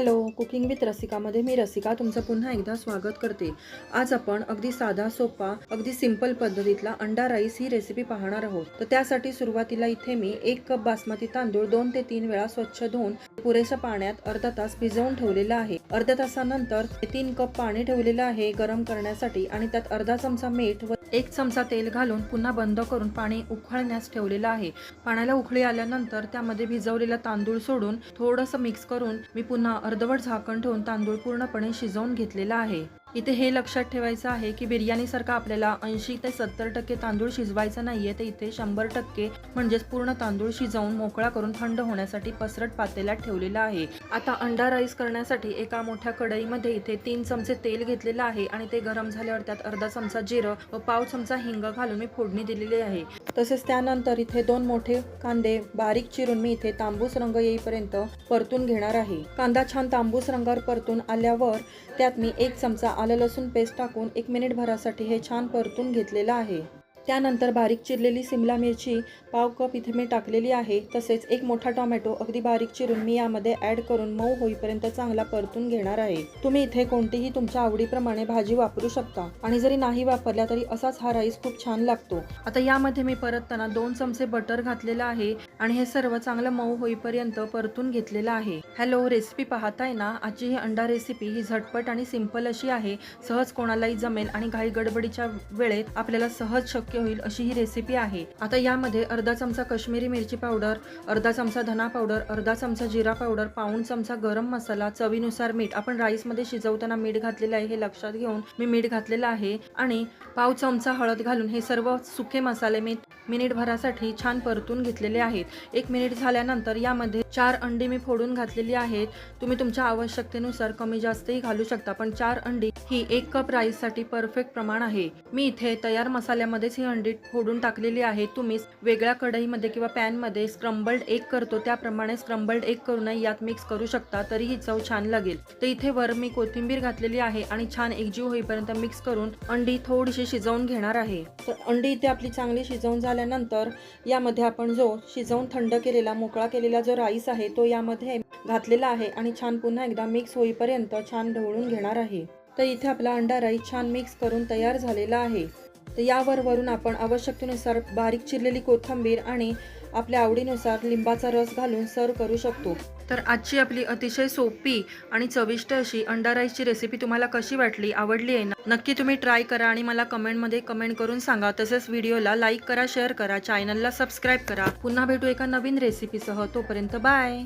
Hello cooking with रसिकामध्ये मी रसिका तुमचं पुन्हा एकदा स्वागत करते. आज आपण अगदी साधा सोपा अगदी सिंपल पद्धतीतला अंडा राईस ही रेसिपी पाहणार आहोत. तर त्यासाठी सुरुवातीला इथे मी एक कप बासमती तांदूळ दोन ते तीन वेळा स्वच्छ धुवून पुरेशा पाण्यात अर्धा तास भिजवून ठेवलेला आहे. अर्ध्या तासानंतर तीन कप पाणी ठेवलेलं आहे गरम करण्यासाठी आणि त्यात अर्धा चमचा मीठ व एक चमचा तेल घालून पुन्हा बंद करून पाणी उखळण्यास ठेवलेलं आहे. पाण्याला उखळी आल्यानंतर त्यामध्ये भिजवलेला तांदूळ सोडून थोडंसं मिक्स करून मी पुन्हा अर्धवट झाकण ठेवून तांदूळ पूर्णपणे शिजवून घेतलेला आहे. इथे हे लक्षात ठेवायचं आहे की बिर्याणीसारखा आपल्याला ऐंशी ते सत्तर टक्के तांदूळ शिजवायचा नाहीये तर इथे शंभर टक्के म्हणजेच पूर्ण तांदूळ शिजवून मोकळा करून थंड होण्यासाठी पसरट पातेल्यात ठेवलेला आहे. आता अंडा राईस करण्यासाठी एका मोठ्या कढईमध्ये इथे तीन चमचे तेल घेतलेलं आहे आणि ते गरम झाल्यावर त्यात अर्धा चमचा जिरं व पाव चमचा हिंग घालून मी फोडणी दिलेली आहे. तसेच त्यानंतर इथे दोन मोठे कांदे बारीक चिरून मी इथे तांबूस रंग येईपर्यंत परतून घेणार आहे. कांदा छान तांबूस रंगावर परतून आल्यावर त्यात मी एक चमचा आलं लसूण पेस्ट टाकून एक मिनिट भरासाठी हे छान परतून घेतलेलं आहे. त्यानंतर बारीक चिरलेली सिमला मिरची पाव कप इथे मी टाकलेली आहे. तसेच एक मोठा टोमॅटो अगदी बारीक चिरून मी यामध्ये ॲड करून मऊ होईपर्यंत चांगला परतून घेणार आहे. तुम्ही इथे कोणतीही तुमच्या आवडीप्रमाणे भाजी वापरू शकता. आणि जरी नाही वापरल्या तरी असाच हा राईस खूप छान लागतो. आता यामध्ये मी परतताना दोन चमचे बटर घातलेलं आहे आणि हे सर्व चांगलं मऊ होईपर्यंत परतून घेतलेलं आहे. हॅलो रेसिपी पाहताय ना? आजची ही अंडा रेसिपी ही झटपट आणि सिंपल अशी आहे. सहज कोणालाही जमेल आणि घाई गडबडीच्या वेळेत आपल्याला सहज शक्य होईल अशी ही रेसिपी आहे. आता यामध्ये अर्धा चमचा कश्मीरी मिरची पावडर अर्धा चमचा धना पावडर अर्धा चमचा जिरा पावडर पाऊण चमचा गरम मसाला चवीनुसार मीठ. आपण राईसमध्ये शिजवताना मीठ घातलेलं आहे हे लक्षात घेऊन मी मीठ घातलेलं आहे. आणि पाव चमचा हळद घालून हे सर्व सुके मसाले मी मिनिट भरासाठी छान परतून घेतलेले आहेत. एक मिनिट झाल्यानंतर यामध्ये चार अंडी मी फोडून घातलेली आहेत. तुम्ही तुमच्या आवश्यकतेनुसार कमी जास्तही घालू शकता पण चार अंडी ही एक कप राईससाठी परफेक्ट प्रमाण आहे. मी इथे तयार मसाल्यामध्येच ही अंडी फोडून टाकलेली आहे. तुम्ही वेगळ्या कढईमध्ये किंवा पॅनमध्ये स्क्रम्बल्ड एग करतो त्याप्रमाणे स्क्रम्बल्ड एग करूनही यात मिक्स करू शकता तरी ही चव छान लागेल. तर इथे वर मी कोथिंबीर घातलेली आहे आणि छान एकजीव होईपर्यंत मिक्स करून अंडी थोडीशी शिजवून घेणार आहे. तर अंडी इथे आपली चांगली शिजवून झाल्यानंतर यामध्ये आपण जो शिजवून थंड केलेला मोकळा केलेला जो राईस आहे तो यामध्ये घातलेला आहे आणि छान पुन्हा एकदा मिक्स होईपर्यंत छान ढवळून घेणार आहे. तर इथे आपला अंडा राईस छान मिक्स करून तयार झालेला आहे. तर यावर वरून आपण आवश्यकतेनुसार बारीक चिरलेली कोथिंबीर आणि आपल्या आवडीनुसार लिंबाचा रस घालून सर्व करू शकतो. तर आजची आपली अतिशय सोपी आणि चविष्ट अशी अंडा राईसची रेसिपी तुम्हाला कशी वाटली आवडली आहे ना? नक्की तुम्ही ट्राय करा आणि मला कमेंटमध्ये कमेंट करून सांगा. तसेच व्हिडिओला लाईक करा शेअर करा चॅनलला सबस्क्राईब करा. पुन्हा भेटू एका नवीन रेसिपीसह तोपर्यंत बाय